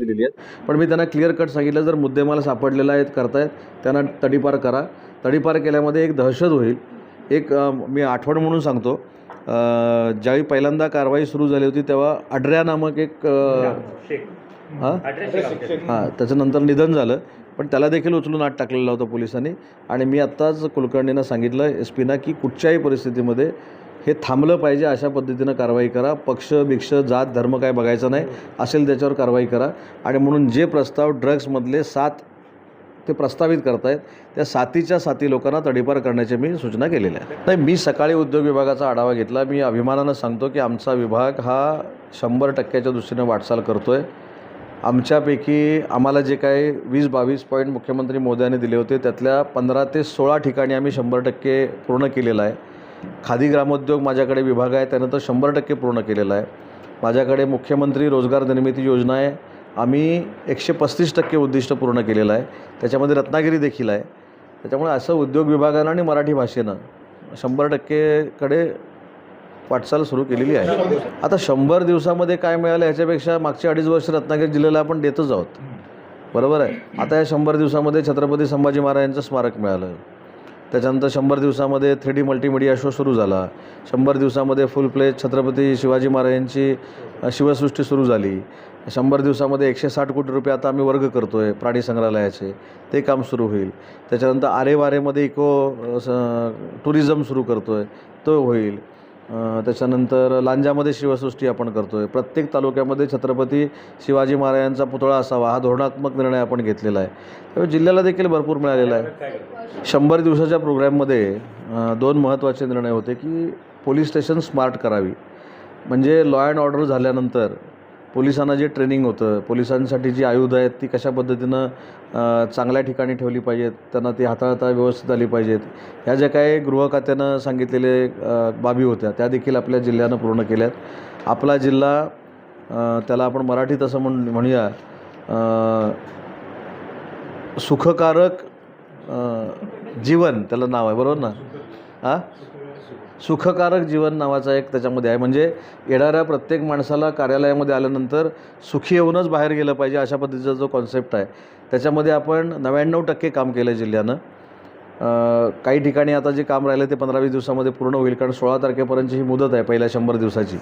केली आहेत. पण मी त्यांना क्लिअर कट सांगितलं जर मुद्देमाल सापडलेला आहेत करतायत त्यांना तडीपार करा. तडीपार केल्यामध्ये एक दहशत होईल. एक मी आठवण म्हणून सांगतो. ज्यावेळी पहिल्यांदा कारवाई सुरू झाली होती तेव्हा अड्र्या नामक एक हां? हां त्याच्यानंतर निधन झालं. पण त्याला देखील उचलून आत टाकलेला होता पोलिसांनी. आणि मी आत्ताच कुलकर्णींना सांगितलं एस पीना की कुठच्याही परिस्थितीमध्ये हे थांबलं पाहिजे अशा पद्धतीनं कारवाई करा. पक्ष भिक्ष जात धर्म काय बघायचं नाही असेल त्याच्यावर कारवाई करा. आणि म्हणून जे प्रस्ताव ड्रग्समधले सात ते प्रस्तावित करतायत त्या सातीच्या साती लोकांना तडीपार करण्याची मी सूचना केलेल्या आहेत नाही मी सकाळी उद्योग विभागाचा आढावा घेतला. मी अभिमानानं सांगतो की आमचा विभाग हा शंभर टक्क्याच्या दृष्टीनं वाटचाल करतो आहे आमच्यापैकी आम्हाला जे काही वीस बावीस पॉईंट मुख्यमंत्री मोदयांनी दिले होते त्यातल्या पंधरा ते सोळा ठिकाणी आम्ही शंभर टक्के पूर्ण केलेलं आहे. खादी ग्रामोद्योग माझ्याकडे विभाग आहे त्यानं तर शंभर टक्के पूर्ण केलेला आहे. माझ्याकडे मुख्यमंत्री रोजगार निर्मिती योजना आहे. आम्ही एकशे पस्तीस टक्के उद्दिष्ट पूर्ण केलेलं आहे. त्याच्यामध्ये रत्नागिरी देखील आहे. त्याच्यामुळे असं उद्योग विभागानं आणि मराठी भाषेनं शंभर टक्केकडे वाटचाल सुरू केलेली आहे. आता शंभर दिवसामध्ये काय मिळालं ह्याच्यापेक्षा मागचे अडीच वर्ष रत्नागिरी जिल्ह्याला आपण देतच आहोत. बरोबर आहे. आता या शंभर दिवसामध्ये छत्रपती संभाजी महाराजांचं स्मारक मिळालं. त्याच्यानंतर शंभर दिवसामध्ये थ्री डी मल्टीमिडिया शो सुरू झाला. शंभर दिवसामध्ये फुल प्ले छत्रपती शिवाजी महाराजांची शिवसृष्टी सुरू झाली. शंभर दिवसामध्ये एकशे साठ कोटी रुपये आता आम्ही वर्ग करतो आहे प्राणी संग्रहालयाचे. ते काम सुरू होईल. त्याच्यानंतर आरेवारेमध्ये इको टुरिझम सुरू करतो आहे तो होईल. त्याच्यानंतर लांजामध्ये शिवसृष्टी आपण करतो आहे प्रत्येक तालुक्यामध्ये छत्रपती शिवाजी महाराजांचा पुतळा असावा हा धोरणात्मक निर्णय आपण घेतलेला आहे. त्यामुळे जिल्ह्याला देखील भरपूर मिळालेला आहे. शंभर दिवसाच्या प्रोग्रॅममध्ये दोन महत्त्वाचे निर्णय होते की पोलीस स्टेशन स्मार्ट करावी. म्हणजे लॉ अँड ऑर्डर झाल्यानंतर पोलिसांना जे ट्रेनिंग होतं पोलिसांसाठी जी आयुधं आहेत ती कशा पद्धतीनं चांगल्या ठिकाणी ठेवली पाहिजेत त्यांना ती हाताळता व्यवस्थित आली पाहिजेत. ह्या ज्या काही गृह खात्यानं सांगितलेले बाबी होत्या त्या देखील आपल्या जिल्ह्यानं पूर्ण केल्यात. आपला जिल्हा त्याला आपण मराठीत असं म्हण म्हणूया सुखकारक जीवन त्याला नाव आहे बरोबर ना? हां सुखकारक जीवन नावाचा एक त्याच्यामध्ये आहे. म्हणजे येणाऱ्या प्रत्येक माणसाला कार्यालयामध्ये आल्यानंतर सुखी येऊनच बाहेर गेलं पाहिजे अशा पद्धतीचा जो कॉन्सेप्ट आहे. त्याच्यामध्ये आपण नव्याण्णव टक्के काम केलं आहे जिल्ह्यानं काही ठिकाणी आता जे काम राहिलं ते पंधरा वीस दिवसामध्ये पूर्ण होईल. कारण सोळा तारखेपर्यंतची ही मुदत आहे पहिल्या शंभर दिवसाची.